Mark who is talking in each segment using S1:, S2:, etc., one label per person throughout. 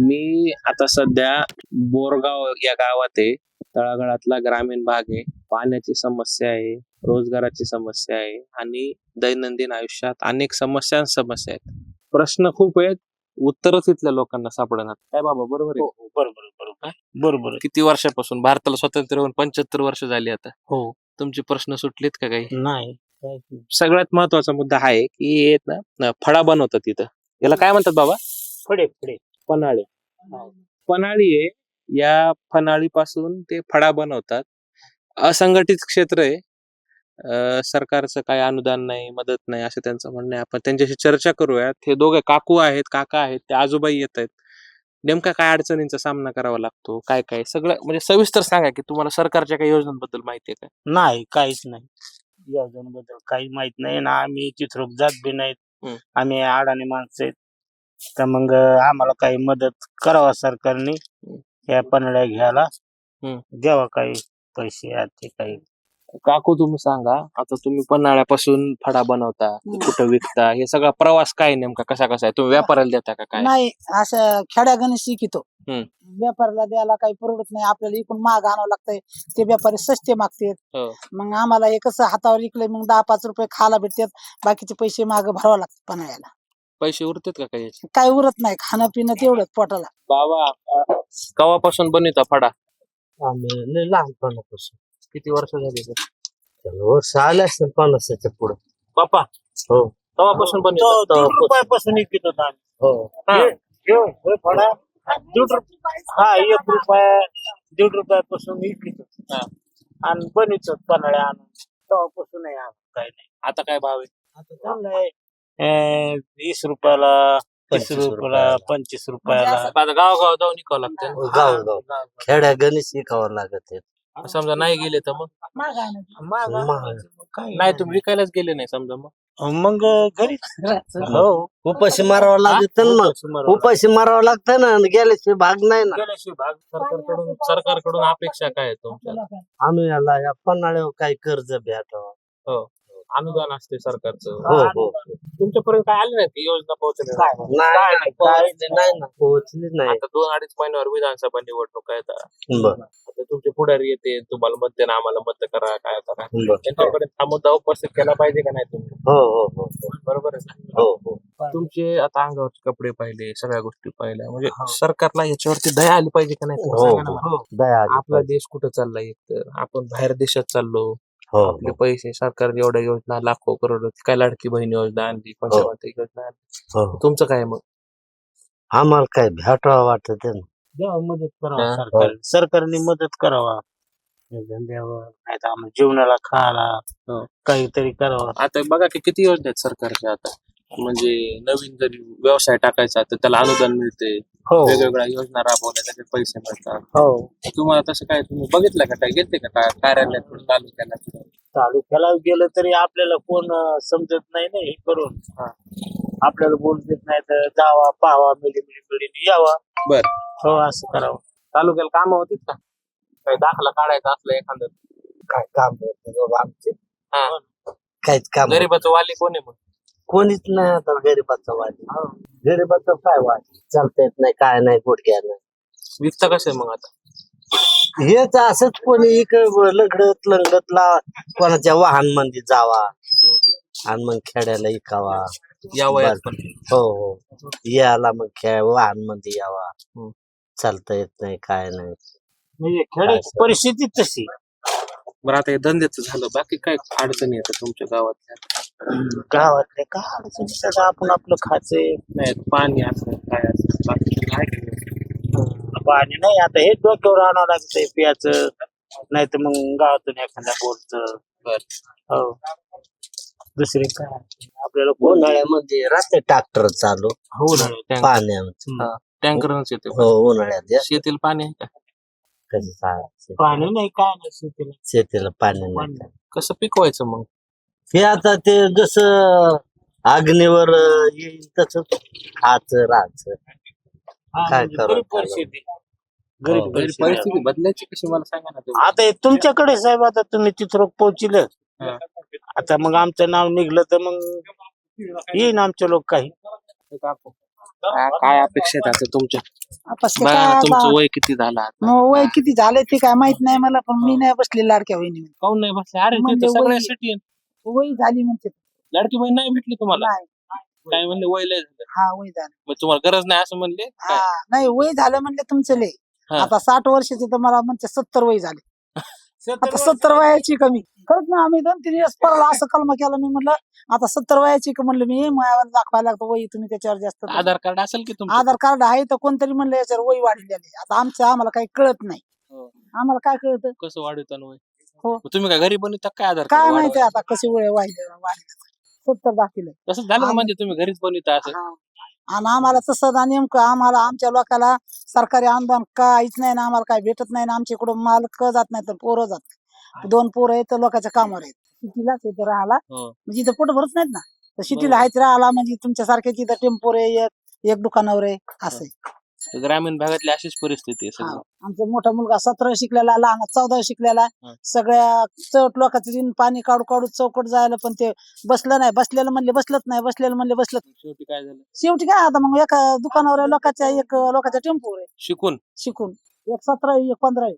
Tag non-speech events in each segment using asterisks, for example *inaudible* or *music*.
S1: मी आता सध्या बोरगाव या गावात आहे. तळागाळातला ग्रामीण भाग आहे. पाण्याची समस्या आहे. रोजगाराची समस्या आहे. आणि दैनंदिन आयुष्यात अनेक समस्या समस्या आहेत. प्रश्न खूप आहेत. उत्तरच इथल्या लोकांना सापडणार. काय बाबा बरोबर आहे?
S2: हो बरोबर बरोबर. बरोबर.
S1: किती वर्षापासून? भारताला स्वातंत्र्य होऊन पंच्याहत्तर वर्ष झाली आता.
S2: हो.
S1: तुमचे प्रश्न सुटलेत का काही?
S2: नाही.
S1: सगळ्यात महत्त्वाचा मुद्दा हा आहे की हे ना फळा बनवतात तिथं. याला काय म्हणतात बाबा?
S2: पुढे पुढे
S1: पन्हाळे. पन्हाळी. आहे या फनाळीपासून ते फळा बनवतात. असंघटित क्षेत्र आहे. अं, सरकारचं काही अनुदान नाही मदत नाही असं त्यांचं म्हणणं आहे. आपण त्यांच्याशी चर्चा करूयात. हे दोघे काकू आहेत काका आहेत ते आजोबाई येत आहेत. नेमका काय अडचणींचा सामना करावा लागतो? काय काय? सगळं म्हणजे सविस्तर सांगा की तुम्हाला सरकारच्या काही योजनांबद्दल माहिती आहे का?
S2: नाही काहीच नाही. योजनेबद्दल काही माहीत नाही ना आम्ही चित्रोक जात बी नाहीत.
S1: हम्म.
S2: आम्ही अडाणी माणसं आहेत. तर मग आम्हाला काही मदत करावा सरकारने या पनड्या घ्यायला.
S1: हम्म.
S2: द्यावा काही पैसे आहेत ते काही.
S1: काकू तुम्ही सांगा आता तुम्ही पन्हाळ्यापासून फडा बनवता कुठं विकता हे सगळा प्रवास काय नेमका कसा कसा आहे? तुम्ही व्यापाराला देता का काय?
S3: नाही असं खेड्या गणेश शिकितो.
S1: हम्म.
S3: व्यापाऱ्याला द्यायला काही परवडत नाही आपल्याला इकडून माग आणावं लागतंय. ते व्यापारी सस्ते मागतात.
S1: हो.
S3: मग आम्हाला हे कसं हातावर इकले मग दहा पाच रुपये खायला भेटतात बाकीचे पैसे माग भरावं लागतात पन्हाळ्याला.
S1: पैसे उरतात का काही याचे?
S3: काय उरत नाही खाणं पिणं तेवढंच पोटाला
S1: बाबा कवापासून बनवता फडा
S4: आम्ही लय लहानपणापासून
S1: किती वर्ष झाली तर?
S4: त्याला वर्ष आले असतील पन्नासाच्या पुढे
S1: बापा
S4: हो
S1: कवापासून बनवता
S2: रुपयापासून विकत होता आम्ही.
S4: हो
S1: हा.
S2: फळा दीड रुपये हा एक रुपया दीड रुपयापासून विकत होतो.
S1: हा.
S2: आणि बनवतो पन्हाळ्या आणून तेव्हापासून आहे आम्ही काही नाही
S1: आता काय भाव आहे
S2: आता चाललंय वीस रुपयाला तीस
S4: 25
S2: रुपयाला
S4: रुपयाला.
S2: पंचवीस रुपयाला
S1: आता गावगाव जाऊन विकावं लागतं.
S4: हो, गाव गाव खेड्या गणेश शिकावं लागत आहे.
S1: समजा नाही गेले तर मग.
S2: महाग
S1: नाही तुम्ही विकायलाच गेले नाही समजा मग.
S2: मग घरीच. हो.
S4: उपाशी मारावं लागत ना. मग उपाशी मारावं लागतं ना. आणि गेल्याशिवाय भाग नाही ना.
S2: गेल्याशिवाय भाग
S1: सरकारकडून सरकारकडून अपेक्षा काय आहे तुमच्या
S4: आम्ही याला या पन्हाळ्यावर काही कर्ज भेटावं.
S1: अनुदान असते सरकारचं.
S4: हो हो
S1: तुमच्यापर्यंत काय आले नाही योजना पोहोचले?
S2: काय?
S4: नाही नाही, पोहोचली नाही ना पोहोचली नाही.
S1: आता दोन अडीच महिन्यावर विधानसभा निवडणूक आहेत
S4: बर.
S1: आता तुमचे पुढारी येते तुम्हाला मत द्या आम्हाला मत करा काय करा
S4: बर.
S1: त्यांच्यापर्यंत हा मुद्दा उपस्थित केला पाहिजे का नाही तुम्ही?
S4: हो हो हो.
S1: बरोबर आहे ना?
S4: हो हो.
S1: तुमचे आता अंगावरचे कपडे पाहिले सगळ्या गोष्टी पाहिल्या. म्हणजे सरकारला याच्यावरती दया आली पाहिजे का नाही तुम्ही
S4: हो
S1: सांगा ना? मला.
S4: हो. दया आली
S1: आपला. देश कुठं चाललाय? आपण बाहेर देशात चाललो.
S4: हो
S1: आपले पैसे सरकारने एवढ्या योजना लाखो करोड काय लाडकी बहीण योजना आणली पंचवार्षिक योजना आणली
S4: हो हो.
S1: तुमचं काय मग
S4: आम्हाला काय भेटावं वाटत
S2: द्यावं मदत करावा
S1: हा.
S2: सरकार. सरकारने मदत करावा. धंद्यावर नाही तर आम्हाला खायला
S1: हो.
S2: काहीतरी करावं.
S1: आता बघा की किती योजना आहेत सरकारच्या आता. म्हणजे नवीन जरी व्यवसाय टाकायचा तर त्याला अनुदान मिळते
S2: हो.
S1: वेगवेगळ्या योजना राबवल्या त्याचे पैसे मिळतात.
S2: हो.
S1: तुम्हाला तसं काय तुम्ही बघितलं का काय? गेलते का कार्यालयात कुठं तालुक्याला
S2: तालुक्याला गेलं तरी आपल्याला कोण अं, समजत नाही ना हे करून.
S1: हा.
S2: आपल्याला बोल देत नाही तर जावा पाहावा मिली मिली मिळीने यावा.
S1: बर.
S2: हो असं करावं.
S1: तालुक्याला काम होतीत का? काही दाखला काढायचा असलं एखादं?
S4: काय काम होतं बाबा आमचे?
S1: हा.
S4: काहीच काम
S1: गरीबाचं वाली कोण आहे मग?
S4: कोणीच नाही आता गरीबाचा वाद गरीबाचं काय वाद चालता येत नाही काय नाही गुडघ्या नाही.
S1: विकता कसं आहे मग आता?
S4: हेच असंच कोणी इकडं लंगडत लंगडत ला कोणाच्या वाहनमध्ये जावा आणि मग खेड्याला इकावा.
S1: या वयात पण
S4: हो हो. याला मग खेळ वाहनमध्ये यावा.
S1: हम्म.
S4: चालता येत नाही काय नाही.
S2: म्हणजे खेड्याची परिस्थिती तशी.
S1: बरं आता हे धंद्याचं झालं. बाकी काय अडचणी येतात तुमच्या गावात
S2: गावातले काय अडचणी? सगळं आपण आपलं खायचंय
S1: नाही पाणी असं काय असं बाकी काय आहे? का?
S2: पाणी नाही आता हे डोक्यावर आणावं लागतंय पियाचं. नाही तर मग गावातून एखाद्या बोलचं
S1: बर.
S2: हो. दुसरे काय? आपल्याला कोण
S4: उन्हाळ्यामध्ये राहते ट्रॅक्टर चालू.
S1: हो ना टँकर
S4: पाण्यात
S1: टँकरच येते.
S4: हो उन्हाळ्यात या.
S1: शेतीला पाणी आहे का?
S4: कसं चालायचं?
S2: पाणी नाही काय नाही शेतीला.
S4: शेतीला पाणी नाही
S1: कसं पिकवायचं मग?
S4: हे आता ते जस अग्नीवर येईल तस खायचं राहायचं
S2: हा,
S4: काय
S2: म्हणजे
S4: करावं
S2: गरीब? परिस्थिती गरीब
S4: हो,
S1: तरी
S2: परिस्थिती
S1: परिस्थिती बदलायची कशी मला सांगा ना तुम्ही.
S2: आता हे तुमच्याकडे साहेब आता तुम्ही तिथं पोहोचले.
S1: हा.
S2: आता मग आमचं नाव निघलं तर मग येईन आमचे लोक काही.
S1: हे का- काय अपेक्षा आहेत आता तुमच्या?
S3: आपस ते
S1: बघा
S3: काय
S1: ना,
S3: आता?
S1: तुमचं वय किती झालं आता?
S3: मग वय किती झाले ते काय माहीत नाही मला पण मी नाही बसले लाडक्या बहिणी
S1: काऊन नाही बसले? अरे ते
S3: म्हणजे
S1: तर
S3: वय-
S1: सगळ्यासाठी आहे.
S3: वय झाली म्हणते.
S1: लाडकी बहीण नाही भेटली तुम्हाला?
S3: नाही
S1: काय म्हणले? वय लय झालं.
S3: हा वय झालं.
S1: मग तुम्हाला गरज नाही असं म्हणले?
S3: हा नाही वय झालं म्हणले तुमचं लय.
S1: हा.
S3: आता साठ वर्षाचे तर मला म्हणते सत्तर वय झाले. *laughs* आता सत्तर वयाची कमी खरंच ना आम्ही दोन तीन दिवस परवा असं कलम केलं मी म्हणलं आता सत्तर वयाची का म्हणलं मी मायावर दाखवायला लागतो वय तुम्ही त्याच्यावर जास्त धरा.
S1: आधार कार्ड असेल की तुमचं
S3: आधार कार्ड आहे तर कोणतरी म्हणलं याच्यावर वय वाढलेले आता आमचं आम्हाला काही कळत नाही
S1: हो.
S3: आम्हाला काय कळतं
S1: कसं वाढवता वय
S3: हो.
S1: मग तुम्ही काय घरी बनवता काय आधार
S3: काय
S1: कार्ड
S3: माहिती? आता कशी वय वाढले वाढले सत्तर दाखवले
S1: तसं झालं ना म्हणजे तुम्ही घरीच बनवता असं
S3: हा. आणि आम्हाला तसं ना नेमकं आम्हाला आमच्या लोकांना सरकारी अनुदान काहीच नाही ना आम्हाला काय भेटत नाही ना आमच्या इकडून मालक जात नाही तर पोरं जात नाही. दोन पोरं आहेत तर लोकांच्या कामावर आहेत सिटीलाच इथं राहायला
S1: हो.
S3: म्हणजे इथं पोट भरत नाहीत ना तर सिटीला
S1: बरोबर.
S3: आहेत राहायला म्हणजे तुमच्या सारख्याची इथं टेम्पोर आहे एक एक दुकानावर आहे असं
S1: ग्रामीण भागातली अशीच परिस्थिती आहे. सगळं
S3: आमचा मोठा मुलगा सतरा शिकलेला लहान चौदा शिकलेला
S1: हा.
S3: सगळ्या चौट लोकांचं दिन पाणी काढू काढू चौकट जायला पण ते बसलं नाही बसलेलं म्हणले बसलत नाही बसलेलं म्हणले बसलत
S1: शेवटी काय झालं
S3: शेवटी काय आता मग एका दुकानावर आहे लोकांच्या एक लोकांच्या टेम्पोवर आहे
S1: शिकून
S3: शिकून एक सतरा आहे, एक पंधरा आहे.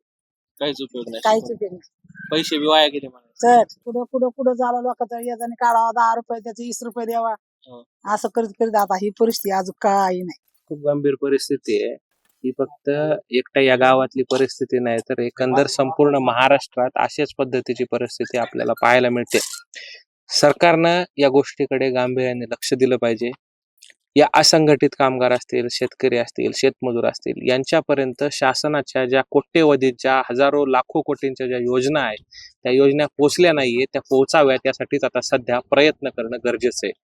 S1: काहीच उपयोग नाही
S3: काहीच. उपयोग नाही.
S1: पैसे बी वाया गेले मला
S3: चल पुढं पुढं पुढं झालं लोकांचा याच्याने काढावा दहा रुपये त्याचे वीस रुपये द्यावा
S1: हो.
S3: असं करीत करीत आता ही परिस्थिती अजून काही नाही
S1: खूप गंभीर परिस्थिती आहे. ही फक्त एकट्या या गावातली परिस्थिती नाही तर एकंदर संपूर्ण महाराष्ट्रात अशाच पद्धतीची परिस्थिती आपल्याला पाहायला मिळते. सरकारनं या गोष्टीकडे गांभीर्याने लक्ष दिलं पाहिजे. या असंघटित कामगार असतील शेतकरी असतील शेतमजूर असतील यांच्यापर्यंत शासनाच्या ज्या कोट्यवधीच्या हजारो लाखो कोटींच्या ज्या योजना आहेत त्या योजना पोहोचल्या नाहीये त्या पोहोचाव्यात यासाठीच आता सध्या प्रयत्न करणं गरजेचं आहे.